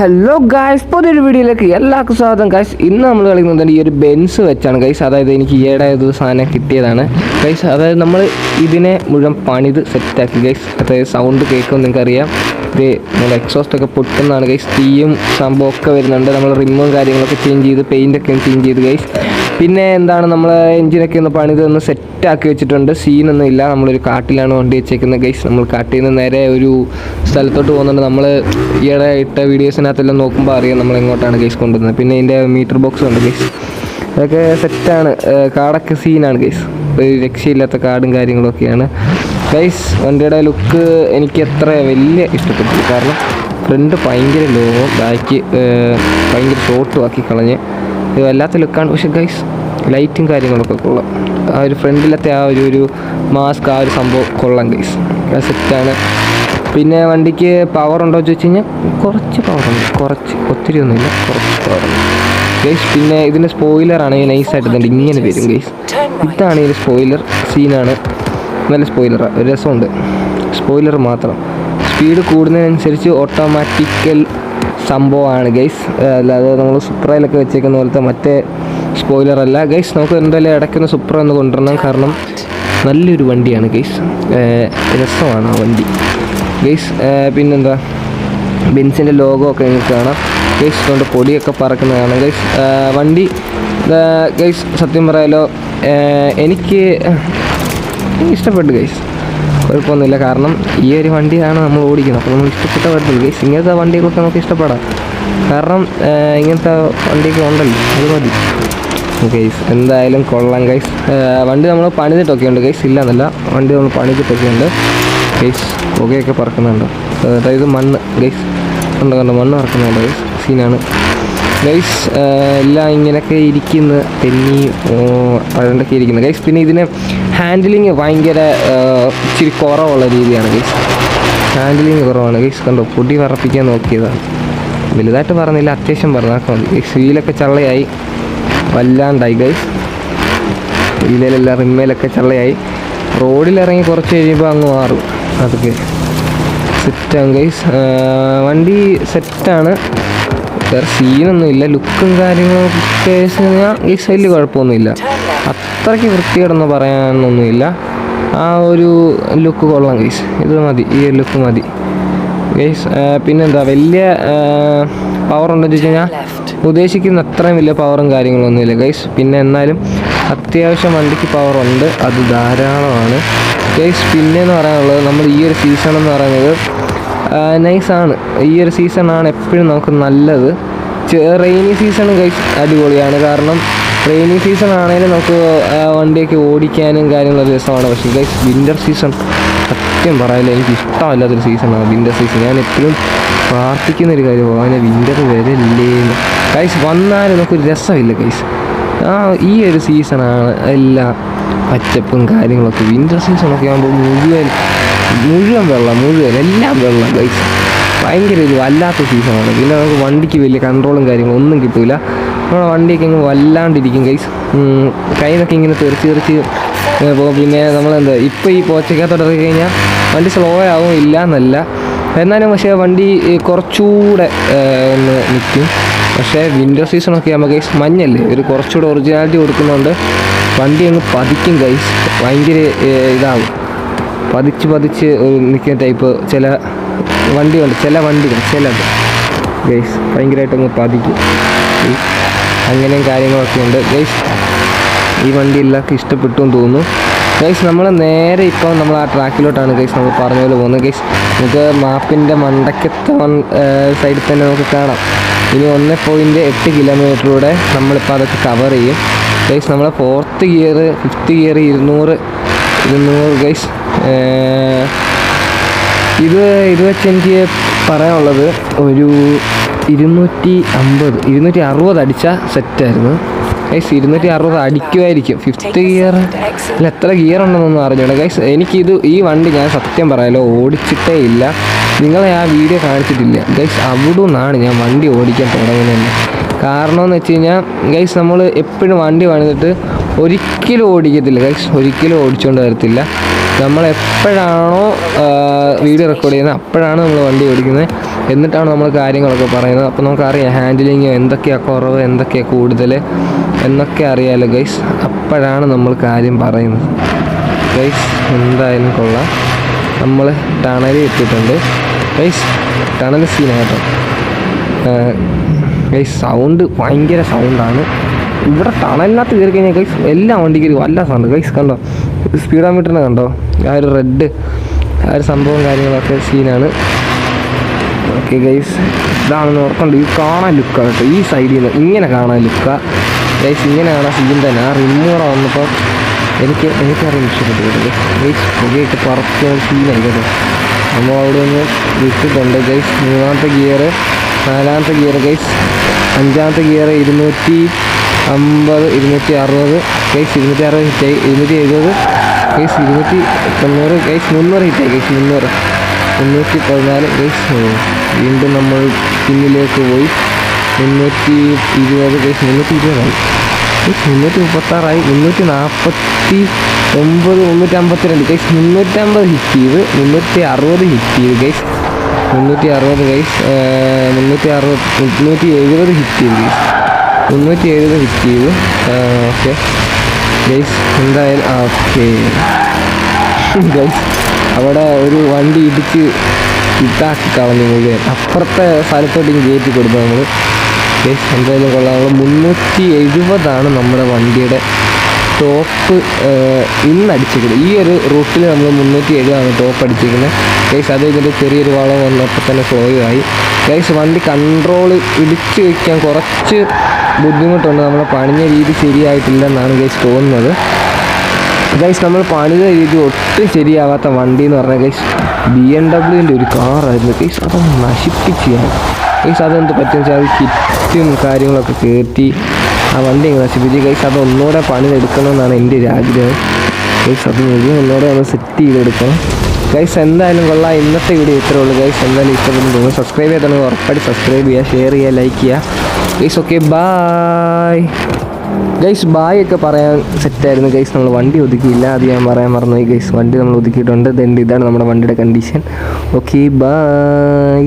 Hello guys പുതിയൊരു വീഡിയോയിലേക്ക് എല്ലാവർക്കും സ്വാഗതം ഗായ്സ് ഇന്ന് നമ്മൾ കളിക്കുന്നത് ഈ ഒരു ബെൻസ് വെച്ചാണ് ഗൈസ് അതായത് എനിക്ക് ഈയിടെ സാധനം കിട്ടിയതാണ്. ഗൈസ് അതായത് നമ്മൾ ഇതിനെ മുഴുവൻ പണിത് സെറ്റാക്കി ഗൈസ് അതായത് സൗണ്ട് കേൾക്കും നിങ്ങൾക്കറിയാം. ഇത് നമ്മൾ എക്സോസ്റ്റ് ഒക്കെ പൊട്ടുന്നതാണ് ഗൈസ് തീയും സംഭവമൊക്കെ വരുന്നുണ്ട്. നമ്മൾ റിമ്മും കാര്യങ്ങളൊക്കെ ചേഞ്ച് ചെയ്ത് പെയിന്റൊക്കെ ചേഞ്ച് ചെയ്ത് ഗൈസ് പിന്നെ എന്താണ് നമ്മൾ എഞ്ചിനൊക്കെ ഒന്ന് പണിത് ഒന്ന് സെറ്റാക്കി വെച്ചിട്ടുണ്ട്. സീനൊന്നും ഇല്ല. നമ്മളൊരു കാട്ടിലാണ് വണ്ടി വെച്ചേക്കുന്നത് ഗൈസ് നമ്മൾ കാട്ടിൽ നിന്ന് നേരെ ഒരു സ്ഥലത്തോട്ട് പോകുന്നുണ്ട്. നമ്മൾ ഈയിടെ ഇട്ട വീഡിയോസിനകത്തെല്ലാം നോക്കുമ്പോൾ അറിയാം നമ്മൾ എങ്ങോട്ടാണ് ഗൈസ് കൊണ്ടുവന്നത് പിന്നെ ഇതിന്റെ മീറ്റർ ബോക്സ് ഉണ്ട് ഗൈസ് അതൊക്കെ സെറ്റാണ് കാടൊക്കെ സീനാണ് ഗൈസ് ഒരു രക്ഷയില്ലാത്ത കാടും കാര്യങ്ങളൊക്കെയാണ് ഗൈസ് വണ്ടിയുടെ ലുക്ക് എനിക്ക് എത്ര വലിയ ഇഷ്ടപ്പെട്ടു കാരണം ഫ്രണ്ട് ഭയങ്കര ലോങ്ങും ബാക്ക് ഭയങ്കര ഷോർട്ടും ആക്കി കളഞ്ഞ്. ഇത് വല്ലാത്ത ലുക്കാണ് പക്ഷെ ഗൈസ് ലൈറ്റും കാര്യങ്ങളൊക്കെ കൊള്ളാം. ആ ഒരു ഫ്രണ്ടിലത്തെ ആ ഒരു ഒരു മാസ്ക് ആ ഒരു സംഭവം കൊള്ളാം ഗൈസ് സെറ്റാണ് പിന്നെ വണ്ടിക്ക് പവർ ഉണ്ടോ എന്ന് ചോദിച്ചു കഴിഞ്ഞാൽ കുറച്ച് പവറുണ്ട് കുറച്ച്. ഒത്തിരി ഒന്നുമില്ല. കുറച്ച് പവറുണ്ട് ഗൈസ് പിന്നെ ഇതിന്റെ ഈ നൈസായിട്ട് ഇതുണ്ട്. ഇങ്ങനെ വരും ഗൈസ് ഇതാണ് ഇതിന്റെ സ്പോയിലർ സീനാണ് നല്ല സ്പോയിലറാണ് ഒരു രസമുണ്ട്. സ്പോയിലർ മാത്രം. സ്പീഡ് കൂടുന്നതിനനുസരിച്ച് ഓട്ടോമാറ്റിക്കൽ സംഭവമാണ് ഗൈസ് അല്ലാതെ നമ്മൾ സുപ്രയിലൊക്കെ വെച്ചേക്കുന്ന പോലത്തെ മറ്റേ സ്പോയിലർ അല്ല. ഗൈസ് നമുക്ക് എന്തായാലും ഇടയ്ക്കൊന്ന് സുപ്ര എന്ന് കൊണ്ടുവരണം. കാരണം നല്ലൊരു വണ്ടിയാണ് ഗൈസ് രസമാണ് ആ വണ്ടി. ഗൈസ് പിന്നെന്താ? ബെൻസിന്റെ ലോഗോ ഒക്കെ നിങ്ങൾക്ക് കാണാം. ഗൈസ് കൊണ്ട് പൊടിയൊക്കെ പറക്കുന്നതാണ് ഗൈസ് വണ്ടി ഗൈസ് സത്യം പറയാലോ എനിക്ക് ഇഷ്ടപ്പെട്ടു ഗൈസ് കുഴപ്പമൊന്നുമില്ല. കാരണം ഈ ഒരു വണ്ടിയാണ് നമ്മൾ ഓടിക്കുന്നത്. അപ്പോൾ നമ്മൾ ഇഷ്ടപ്പെട്ട വണ്ടി ഗൈസ് ഇങ്ങനത്തെ വണ്ടികളൊക്കെ നമുക്ക് ഇഷ്ടപ്പെടാം. കാരണം ഇങ്ങനത്തെ വണ്ടിയൊക്കെ ഉണ്ടല്ലോ അത് മതി. ഗൈസ് എന്തായാലും കൊള്ളാം ഗൈസ് വണ്ടി നമ്മൾ പണിതിട്ടൊക്കെ ഉണ്ട് ഗൈസ് ഇല്ലെന്നല്ല വണ്ടി നമ്മൾ പണിതിട്ടൊക്കെ ഉണ്ട് ഗൈസ് പുകയൊക്കെ പറക്കുന്നുണ്ട്. അതായത് മണ്ണ് ഗൈസ് കണ്ട കണ്ടോ മണ്ണ് പറക്കുന്നുണ്ട് ഗൈസ് സീനാണ് ഗൈസ് എല്ലാം ഇങ്ങനെയൊക്കെ ഇരിക്കുന്ന. തെന്നി പഴണ്ടൊക്കെ ഇരിക്കുന്നു. ഗൈസ് പിന്നെ ഇതിന് ഹാൻഡിലിങ് ഭയങ്കര ഇച്ചിരി കുറവുള്ള രീതിയാണ് ഗൈസ് ഹാൻഡിലിങ് കുറവാണ്. ഗൈസ് കണ്ടോ പൊടി വറപ്പിക്കാൻ നോക്കിയതാണ്. വലുതായിട്ട് പറഞ്ഞില്ല അത്യാവശ്യം പറഞ്ഞാൽ മതി. ഗൈസ് വീലൊക്കെ ചള്ളയായി. വല്ലാണ്ടായി ഗൈസ് വീലിലെല്ലാം റിമ്മയിലൊക്കെ ചള്ളയായി. റോഡിലിറങ്ങി കുറച്ച് കഴിയുമ്പോൾ അങ്ങ് മാറും. അതൊക്കെ. സെറ്റാണ് ഗൈസ് വണ്ടി സെറ്റാണ് വേറെ സീനൊന്നും ഇല്ല ലുക്കും കാര്യങ്ങളും ഗൈസ് വലിയ കുഴപ്പമൊന്നുമില്ല. അത്രയ്ക്ക് വൃത്തികേടെന്ന് പറയാനൊന്നുമില്ല. ആ ഒരു ലുക്ക് കൊള്ളാം ഗൈസ് ഇത് മതി ഈ ലുക്ക് മതി. ഗൈസ് പിന്നെന്താ വലിയ പവർ ഉണ്ടെന്ന് വെച്ച് കഴിഞ്ഞാൽ ഉദ്ദേശിക്കുന്ന അത്രയും വലിയ പവറും കാര്യങ്ങളൊന്നുമില്ല ഗൈസ് പിന്നെ എന്നാലും അത്യാവശ്യം വണ്ടിക്ക് പവർ ഉണ്ട്. അത് ധാരാളമാണ്. ഗൈസ് പിന്നെന്ന് പറയാനുള്ളത് നമ്മൾ ഈ ഒരു സീസൺ എന്ന് പറയുന്നത് നൈസാണ് ഈ ഒരു സീസണാണ് എപ്പോഴും നമുക്ക് നല്ലത്. റെയിനി സീസൺ ഗൈസ് അടിപൊളിയാണ്. കാരണം റെയിനി സീസൺ ആണെങ്കിലും നമുക്ക് വണ്ടിയൊക്കെ ഓടിക്കാനും കാര്യങ്ങളൊക്കെ രസമാണ്. പക്ഷേ ഗൈസ് വിന്റർ സീസൺ സത്യം പറയാനില്ല എനിക്ക് ഇഷ്ടമല്ലാത്തൊരു സീസണാണ് വിന്റർ സീസൺ ഞാൻ എപ്പോഴും പ്രാർത്ഥിക്കുന്ന ഒരു കാര്യം അങ്ങനെ വിന്റർ വരല്ലേ ഗൈസ് വന്നാലും നമുക്കൊരു രസമില്ല ഗൈസ് ആ ഈ ഒരു സീസണാണ് എല്ലാ പച്ചപ്പും കാര്യങ്ങളൊക്കെ. വിന്റർ സീസണൊക്കെ ആകുമ്പോൾ മുഴുവൻ മുഴുവൻ വെള്ളം മുഴുവൻ എല്ലാം വെള്ളം ഗൈസ് ഭയങ്കര ഒരു വല്ലാത്ത സീസണാണ് പിന്നെ നമുക്ക് വണ്ടിക്ക് വലിയ കൺട്രോളും കാര്യങ്ങളും ഒന്നും കിട്ടില്ല നമ്മുടെ വണ്ടിയൊക്കെ ഇങ്ങനെ വല്ലാണ്ടിരിക്കും കൈസ് കൈ ഇങ്ങനെ തെറിച്ച് തെറിച്ച് പോകും. പിന്നെ നമ്മളെന്താ ഇപ്പോൾ ഈ പോച്ചക്കകത്തോട്ട് ഇറങ്ങി കഴിഞ്ഞാൽ വണ്ടി സ്ലോ ആവും ഇല്ല എന്നല്ല എന്നാലും പക്ഷേ വണ്ടി കുറച്ചുകൂടെ ഒന്ന് നിൽക്കും പക്ഷേ വിൻഡോ സീസണൊക്കെ ആകുമ്പോൾ ഗൈസ് മഞ്ഞല്ലേ? ഒരു കുറച്ചുകൂടെ ഒറിജിനാലിറ്റി കൊടുക്കുന്നതുകൊണ്ട് വണ്ടി അങ്ങ് പതിക്കും ഗൈസ് ഭയങ്കര ഇതാവും. പതിച്ച് പതിച്ച് നിൽക്കുന്ന ടൈപ്പ് ചില വണ്ടികളുണ്ട് ചില വണ്ടികൾ ചിലത്. ഗൈസ് ഭയങ്കരമായിട്ടൊന്ന് പതിക്കും. അങ്ങനെയും കാര്യങ്ങളൊക്കെ ഉണ്ട്. ഗൈസ് ഈ വണ്ടി എല്ലാവർക്കും ഇഷ്ടപ്പെട്ടു എന്ന് തോന്നുന്നു. ഗൈസ് നമ്മൾ നേരെ ഇപ്പം നമ്മൾ ആ ട്രാക്കിലോട്ടാണ് ഗൈസ് നമ്മൾ പറഞ്ഞ പോലെ പോകുന്നത്. ഗൈസ് നമുക്ക് മാപ്പിന്റെ മണ്ടക്കത്തെ സൈഡിൽ തന്നെ നമുക്ക് കാണാം. ഇനി ഒന്ന് പോയിന്റ് എട്ട് കിലോമീറ്ററിലൂടെ നമ്മളിപ്പോൾ അതൊക്കെ കവർ ചെയ്യും. ഗൈസ് നമ്മൾ ഫോർത്ത് ഗിയർ ഫിഫ്ത്ത് ഗിയർ ഇരുന്നൂറ് ഇരുന്നൂറ് ഗൈസ് ഇത് ഇത് വെച്ച് എനിക്ക് പറയാനുള്ളത് ഒരു ഇരുന്നൂറ്റി അമ്പത് ഇരുന്നൂറ്റി അറുപത് അടിച്ച സെറ്റായിരുന്നു ഗൈസ് ഇരുന്നൂറ്റി അറുപത് അടിക്കുമായിരിക്കും. ഫിഫ്ത്ത് ഗിയർ അല്ല എത്ര ഗിയർ ഉണ്ടെന്നൊന്നും അറിഞ്ഞൂടാ. ഗൈസ് എനിക്കിത് ഈ വണ്ടി ഞാൻ സത്യം പറയാലോ ഓടിച്ചിട്ടേ ഇല്ല. നിങ്ങളെ ആ വീഡിയോ കാണിച്ചിട്ടില്ല. ഗൈസ് അവിടെ നിന്നാണ് ഞാൻ വണ്ടി ഓടിക്കാൻ തുടങ്ങുന്നത്. കാരണം എന്ന് വെച്ച് കഴിഞ്ഞാൽ ഗൈസ് നമ്മൾ എപ്പോഴും വണ്ടി പണിതിട്ട് ഒരിക്കലും ഓടിക്കത്തില്ല. ഗൈസ് ഒരിക്കലും ഓടിച്ചുകൊണ്ട് വരത്തില്ല. നമ്മൾ എപ്പോഴാണോ വീഡിയോ റെക്കോർഡ് ചെയ്യുന്നത് അപ്പോഴാണ് നമ്മൾ വണ്ടി ഓടിക്കുന്നത്. എന്നിട്ടാണ് നമ്മൾ കാര്യങ്ങളൊക്കെ പറയുന്നത്. അപ്പോൾ നമുക്കറിയാം ഹാൻഡിലിങ് എന്തൊക്കെയാണ് കുറവ് എന്തൊക്കെയാണ് കൂടുതൽ എന്നൊക്കെ അറിയാമല്ലോ ഗൈസ് അപ്പോഴാണ് നമ്മൾ കാര്യം പറയുന്നത്. ഗൈസ് എന്തായാലും കൊള്ളാം. നമ്മൾ ടണലിൽ എത്തിയിട്ടുണ്ട്. ഗൈസ് ടണൽ സീനായിട്ടോ ഗൈസ് സൗണ്ട് ഭയങ്കര സൗണ്ടാണ് ഇവിടെ ടണലിനകത്ത് കയറി കഴിഞ്ഞാൽ ഗൈസ് എല്ലാ വണ്ടിക്കും വല്ല സൗണ്ട് ഗൈസ് കണ്ടോ? സ്പീഡോമീറ്ററിനെ കണ്ടോ? ആ ഒരു റെഡ് ആ ഒരു സംഭവം കാര്യങ്ങളൊക്കെ സീനാണ് ഓക്കെ ഗൈസ് ഇതാണെന്ന് ഓർക്കണ്ട ഈ കാണാൻ ലുക്കാണ് കേട്ടോ. ഈ സൈഡിൽ നിന്ന് ഇങ്ങനെ കാണാൻ ലുക്ക ഗൈസ് ഇങ്ങനെ കാണാൻ സീൻ തന്നെ. ആ റിമൂറ വന്നപ്പോൾ എനിക്ക് എനിക്കറിയാൻ ഇഷ്ടപ്പെട്ടു ഗൈസ് പുകയിട്ട് പുറത്ത് സീനായി കേട്ടോ. നമ്മൾ അവിടെ നിന്ന് വിട്ടിട്ടുണ്ട്. ഗൈസ് മൂന്നാമത്തെ ഗിയർ നാലാമത്തെ ഗിയർ ഗൈസ് അഞ്ചാമത്തെ ഗിയർ ഇരുന്നൂറ്റി അമ്പത് ഇരുന്നൂറ്റി അറുപത് കേസ് ഇരുന്നൂറ്റി അറുപത് ഹിറ്റായി ഇരുന്നൂറ്റി എഴുപത് കേസ് ഇരുന്നൂറ്റി തൊണ്ണൂറ് കേസ് മുന്നൂറ് ഹിറ്റായി കേസ് മുന്നൂറ്. മുന്നൂറ്റി പതിനാല് കേസ് വീണ്ടും നമ്മൾ പിന്നിലേക്ക് പോയി. മുന്നൂറ്റി ഇരുപത് കേസ് മുന്നൂറ്റി ഇരുപതായി. കേസ് മുന്നൂറ്റി മുപ്പത്താറായി. മുന്നൂറ്റി നാൽപ്പത്തി ഒമ്പത് മുന്നൂറ്റി അമ്പത്തി രണ്ട് ഗൈസ് മുന്നൂറ്റമ്പത് ഹിറ്റ് ചെയ്ത് മുന്നൂറ്റി അറുപത് ഹിറ്റ് ചെയ്ത് കേസ് മുന്നൂറ്റി അറുപത് കേസ് മുന്നൂറ്റി അറുപത് മുന്നൂറ്റി എഴുപത് ഹിറ്റ് ചെയ്ത് ഗൈസ് മുന്നൂറ്റി എഴുപത് ഹിറ്റ് ചെയ്തു ഓക്കെ ഗൈസ് എന്തായാലും ഓക്കെ ഗൈസ് അവിടെ ഒരു വണ്ടി ഇടിച്ച് ഇതാക്കി കളഞ്ഞു മുഴുവൻ അപ്പുറത്തെ സ്ഥലത്തോട്ട് കയറ്റി കൊടുത്തു നമ്മൾ ഗൈസ് എന്തായാലും കൊള്ളാം. നമ്മൾ മുന്നൂറ്റി എഴുപതാണ് നമ്മുടെ വണ്ടിയുടെ ടോപ്പ് ഇന്ന് അടിച്ചിരിക്കുന്നത് ഈ ഒരു റൂട്ടിൽ നമ്മൾ മുന്നൂറ്റി എഴുപതാണ് ടോപ്പ് അടിച്ചിരിക്കുന്നത്. ഗൈസ് അത് ഇതിന്റെ ചെറിയൊരു വളം വന്നപ്പോൾ തന്നെ സ്ലോ ആയി. ഗൈസ് വണ്ടി കൺട്രോൾ ഇടിച്ച് വയ്ക്കാൻ കുറച്ച് ബുദ്ധിമുട്ടുണ്ട്. നമ്മൾ പണിഞ്ഞ രീതി ശരിയായിട്ടില്ലെന്നാണ് ഗൈസ് തോന്നുന്നത്. ഗൈസ് നമ്മൾ പണിത രീതി ഒട്ടും ശരിയാവാത്ത വണ്ടി എന്ന് പറഞ്ഞാൽ ഗൈസ് ബി എം ഡബ്ല്യുവിന്റെ ഒരു കാറായിരുന്നു ഗൈസ് അത് നശിപ്പിച്ച് ഗൈസ് അതെന്ത് പറ്റുന്ന വെച്ചാൽ കിറ്റും കാര്യങ്ങളൊക്കെ കയറ്റി ആ വണ്ടി അങ്ങ് നശിപ്പിച്ച്. ഗൈസ് അത് ഒന്നുകൂടെ പണിതെടുക്കണമെന്നാണ് എന്റെ ഒരു ആഗ്രഹം. ഗൈസ് അത് മുഴുവൻ ഒന്നുകൂടെ ഒന്ന് സെറ്റ് ചെയ്തെടുക്കണം. ഗൈസ് എന്തായാലും കൊള്ളാം. ഇന്നത്തെ വീഡിയോ ഇത്രേ ഉള്ളൂ. ഗൈസ് എന്തായാലും ഇഷ്ടപ്പെടുന്നു. സബ്സ്ക്രൈബ് ചെയ്തിട്ടുണ്ടെങ്കിൽ ഉറപ്പായിട്ട് സബ്സ്ക്രൈബ് ചെയ്യുക ഷെയർ ചെയ്യുക ലൈക്ക് ചെയ്യുക. Guys okay bye guys bye ഒക്കെ പറയാൻ സെറ്റായിരുന്നു ഗൈസ് നമ്മൾ വണ്ടി ഒതുക്കിയില്ല. അത് ഞാൻ പറയാൻ മറന്നുപോയി. ഗൈസ് വണ്ടി നമ്മൾ ഒതുക്കിയിട്ടുണ്ട്. ദെൻ ഇതാണ് നമ്മുടെ വണ്ടിയുടെ കണ്ടീഷൻ ഓക്കെ ബായ്